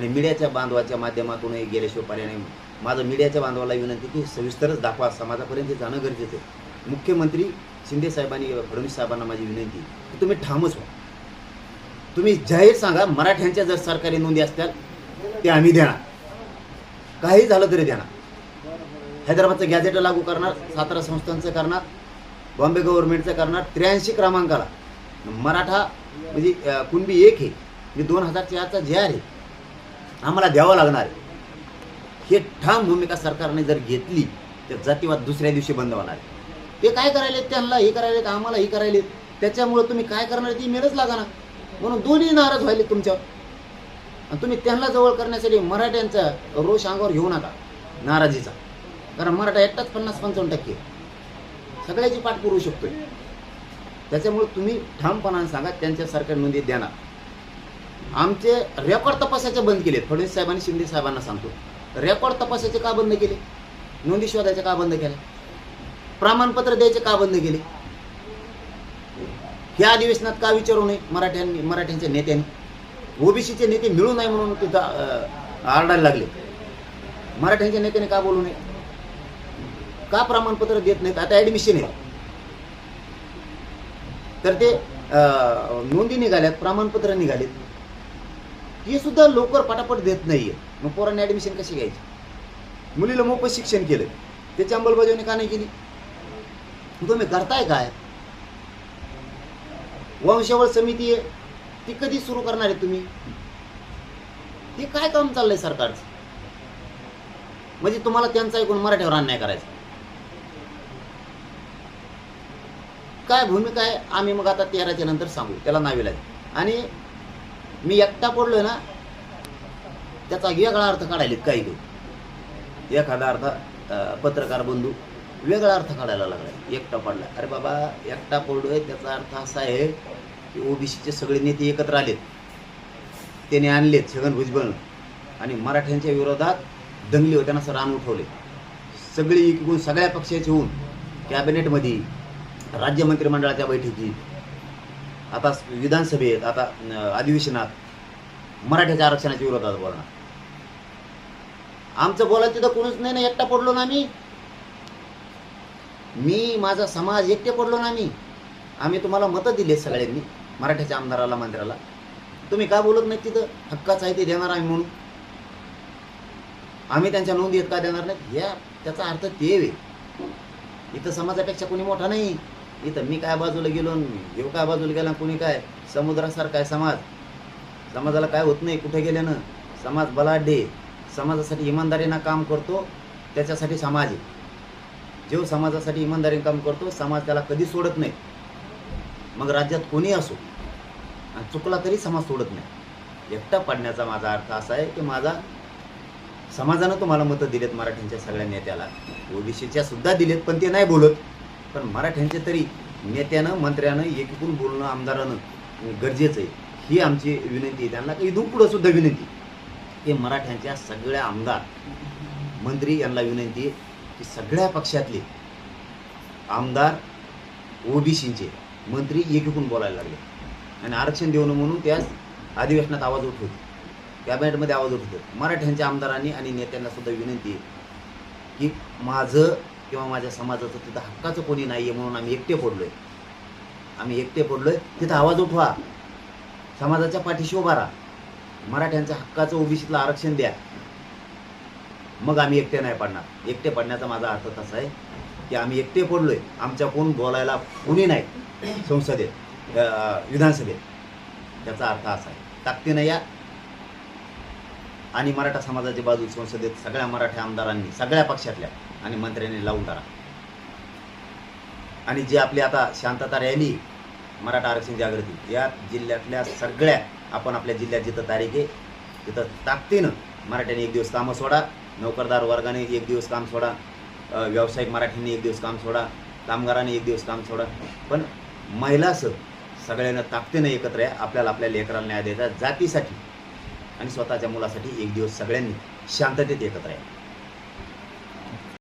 आणि मीडियाच्या बांधवाच्या माध्यमातूनही गेल्याशिवाय पर्याय नाही माझं मीडियाच्या बांधवाला विनंती की सविस्तरच दाखवा समाजापर्यंत जाणं गरजेचं आहे. मुख्यमंत्री शिंदे साहेबांनी फडणवीस साहेबांना माझी विनंती की तुम्ही ठामच व्हा. तुम्ही जाहीर सांगा मराठ्यांच्या जर सरकारी नोंदी असतील ते आम्ही देणार. काही झालं तरी देणार. हैदराबादचं गॅझेट लागू करणार सातारा संस्थांचं करणार बॉम्बे गव्हर्नमेंटचं करणार त्र्याऐंशी क्रमांकाला. मराठा म्हणजे कुणबी एक आहे. मी दोन हजार चारचा जे आहे आम्हाला द्यावं लागणार. आहे हे ठाम भूमिका सरकारने जर घेतली तर जातीवाद दुसऱ्या दिवशी बंद होणार. ते काय करायलेत त्यांना? हे करायलेत आम्हाला हे करायलेत. त्याच्यामुळं तुम्ही काय करणार? ती मेरच लागणार म्हणून दोन्ही नाराज व्हायले तुमच्यावर. आणि तुम्ही त्यांना जवळ करण्यासाठी मराठ्यांचा रोष अंगावर घेऊ नका. नाराजीचा. कारण मराठा एकटाच पन्नास पंचावन्न टक्के. सगळ्याची पाठ पुरवू शकतोय. त्याच्यामुळे तुम्ही ठामपणाने सांगा त्यांच्या सरकारमध्ये देणार आमचे रेकॉर्ड तपासाचे बंद केलेत. फडणवीस साहेबांनी शिंदे साहेबांना सांगतो. रेकॉर्ड तपासाचे का बंद केले? नोंदी शोधायचे का बंद केले? प्रमाणपत्र द्यायचे का बंद केले? ह्या अधिवेशनात का विचारू नये मराठ्यांनी मराठ्यांच्या नेत्यांनी? ओबीसीचे नेते मिळू नये म्हणून ते आरडायला लागले. मराठ्यांच्या नेत्याने का बोलू नये? का प्रमाणपत्र देत नाहीत? आता ॲडमिशन आहे. तर ते नोंदी निघाल्यात प्रमाणपत्र निघालेत. हे सुद्धा लवकर पटापट देत नाहीये. मग पोरांनी ॲडमिशन कशी घ्यायची? मुलीला मोफत शिक्षण केलं. त्याची अंमलबजावणी का नाही केली? तुम्ही करताय काय? वंशावळ समिती आहे. ती कधी सुरू करणार आहे तुम्ही? ते काय काम चाललंय सरकारचं? म्हणजे तुम्हाला त्यांचा ऐकून मराठ्यावर अन्याय करायचा. काय भूमिका आहे? आम्ही मग आता तेराच्या नंतर सांगू. त्याला नावे लागेल. आणि मी एकटा पडलोय ना त्याचा वेगळा अर्थ काढायला काही लोक एखादा अर्थ पत्रकार बंधू वेगळा अर्थ काढायला लागला एकटा पडला अरे बाबा एकटा पडलोय त्याचा अर्थ असा आहे की ओबीसीचे सगळे नेते एकत्र आलेत. त्याने आणलेत छगन भुजबळ. आणि मराठ्यांच्या विरोधात दंगली होताना असं रान उठवले. सगळी एकूण सगळ्या पक्षाचे होऊन कॅबिनेटमध्ये राज्य मंत्रिमंडळाच्या बैठकीत आता विधानसभेत आता अधिवेशनात मराठ्याच्या आरक्षणाच्या विरोधात बोलणार. आमचं बोलायचं तिथं कोणीच नाही ना एकटा पडलो ना आम्ही. मी माझा समाज एकटे पडलो ना आम्ही. आम्ही तुम्हाला मतं दिली सगळ्यांनी मराठ्याच्या आमदाराला मंत्र्याला. तुम्ही का बोलत नाही तिथं? हक्काच आहे ते देणार आम्ही म्हणून. आम्ही त्यांच्या नोंदी का देणार नाहीत? या त्याचा अर्थ ते इथं समाजापेक्षा कोणी मोठा नाही. इथं मी काय बाजूला गेलो न काय बाजूला गेला कुणी काय? समुद्रासारखा आहे समाज. समाजाला काय होत नाही कुठे गेल्यानं? समाज बलाढ्य समाजासाठी इमानदारीनं काम करतो त्याच्यासाठी समाज आहे. जो समाजासाठी इमानदारीनं काम करतो समाज त्याला कधी सोडत नाही. मग राज्यात कोणी असो आणि चुकला तरी समाज सोडत नाही. एकटा पडण्याचा माझा अर्थ असा आहे की माझा समाजानं तुम्हाला मतं दिलेत मराठ्यांच्या सगळ्या नेत्याला. ओबीसीच्या सुद्धा दिलेत पण ते नाही बोलत. पण मराठ्यांचे तरी नेत्यानं मंत्र्यानं एकीकून बोलणं आमदारानं गरजेचं आहे. ही आमची विनंती आहे. त्यांना इथून पुढं सुद्धा विनंती. की मराठ्यांच्या सगळ्या आमदार मंत्री यांना विनंती आहे की सगळ्या पक्षातले आमदार ओबीसींचे मंत्री एकीकून बोलायला लागले. आणि आरक्षण देऊ नये म्हणून त्याच अधिवेशनात आवाज उठवत कॅबिनेटमध्ये आवाज उठवतो मराठ्यांच्या आमदारांनी आणि नेत्यांना सुद्धा विनंती आहे की माझं किंवा माझ्या समाजाचं तिथं हक्काचं कोणी नाही आहे म्हणून आम्ही एकटे पडलोय. आम्ही एकटे पडलोय. तिथं आवाज उठवा. समाजाच्या पाठीशी उभा राहा. मराठ्यांच्या हक्काचं ओबीसीतलं आरक्षण द्या. मग आम्ही एकटे नाही पडणार. एकटे पडण्याचा माझा अर्थ तसा आहे की आम्ही एकटे पडलोय. आमच्या कोण बोलायला कोणी नाही संसदेत विधानसभेत. त्याचा अर्थ असा आहे. ताकदीनं या. आणि मराठा समाजाची बाजू संसदेत सगळ्या मराठा आमदारांनी सगळ्या पक्षातल्या आणि मंत्र्यांनी लावून धरा. आणि जी आपली आता शांतता रॅली मराठा आरक्षण जागृती या जिल्ह्यातल्या सगळ्या आपण आपल्या जिल्ह्यात जिथं तारीख आहे तिथं ताकदीनं मराठ्यांनी एक दिवस कामं सोडा नोकरदार वर्गाने एक दिवस काम सोडा व्यावसायिक मराठ्यांनी एक दिवस काम सोडा कामगारांनी एक दिवस काम सोडा. पण महिलासह सगळ्यांना ताकदीनं एकत्र आहे आपल्याला आपल्या लेकराला न्याय द्यायचा जातीसाठी. आणि स्वतःच्या मुलासाठी एक दिवस सगळ्यांनी शांततेत एकत्र आहे